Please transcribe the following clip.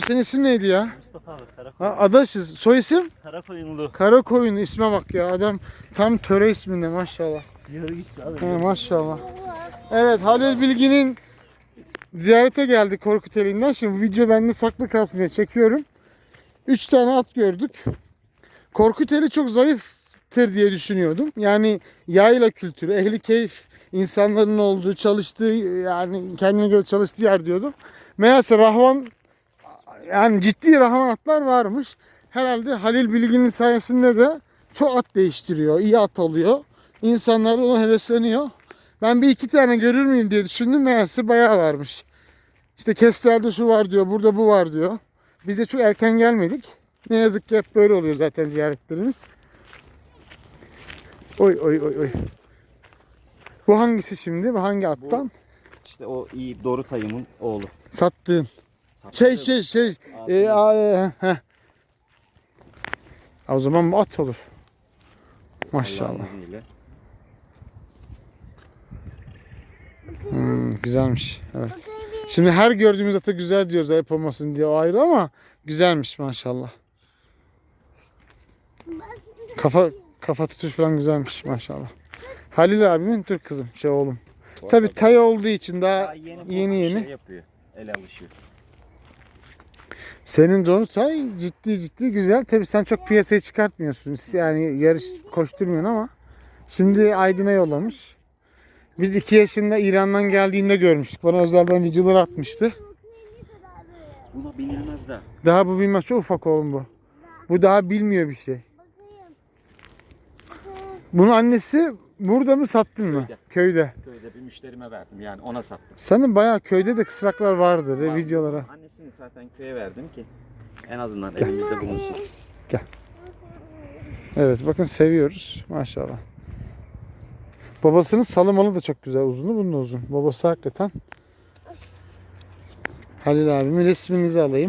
Senin isim neydi ya? Mustafa abi Karakoy. Ha, Adaşız. Soy isim? Karakoyunlu. Karakoyun isme bak ya. Adam tam töre isminde maşallah. Yarı gitti abi. Ha, maşallah. Evet Halil Bilgin'in ziyarete geldik Korkuteli'nden. Şimdi bu video bende saklı kalsın diye çekiyorum. Üç tane at gördük. Korkuteli çok zayıftır diye düşünüyordum. Yani yayla kültürü, ehli keyif insanların olduğu, çalıştığı yani kendine göre çalıştığı yer diyordum. Meğerse Rahvan yani ciddi Rahvan atlar varmış. Herhalde Halil Bilgin'in sayesinde de çok at değiştiriyor, iyi at alıyor. İnsanlar ona hevesleniyor. Ben bir iki tane görür müyüm diye düşündüm. Meğerse bayağı varmış. İşte Kestel'de şu var diyor, burada bu var diyor. Biz de çok erken gelmedik. Ne yazık ki hep böyle oluyor zaten ziyaretlerimiz. Oy oy oy oy. Bu hangisi şimdi? Bu hangi attan? İşte o iyi Doğru Tayım'ın oğlu. Sattığın. Şey şey şey. E, a, e, heh. O zaman at olur. Maşallah. Hmm, güzelmiş. Evet. Şimdi her gördüğümüz ata güzel diyoruz ayıp olmasın diye o ayrı ama güzelmiş maşallah. Kafa kafa tutuş falan güzelmiş maşallah. Halil abimin dur kızım şey oğlum. Tabi tay olduğu için daha yeni yeni yeni. Şey yapıyor. El alışıyor. Senin donu tay ciddi ciddi güzel. Tabi sen çok piyasaya çıkartmıyorsun. Yani yarış koşturmuyorsun ama şimdi Aydın'a yollamış. Biz iki yaşında İran'dan geldiğinde görmüştük. Bana özelden videolar atmıştı. Buna binilmez de. Daha bu bilmez çok ufak oğlum bu. Bu daha bilmiyor bir şey. Bunun annesi burada mı sattın mı? Köyde. Köyde bir müşterime verdim yani ona sattım. Senin bayağı köyde de kısraklar vardır Var. videolara. Annesini zaten köye verdim ki en azından elimizde bulunsun. Evet bakın seviyoruz maşallah. Babasının salımalı da çok güzel uzunu bunun da uzun. Babası hakikaten. Halil abimin resminizi alayım.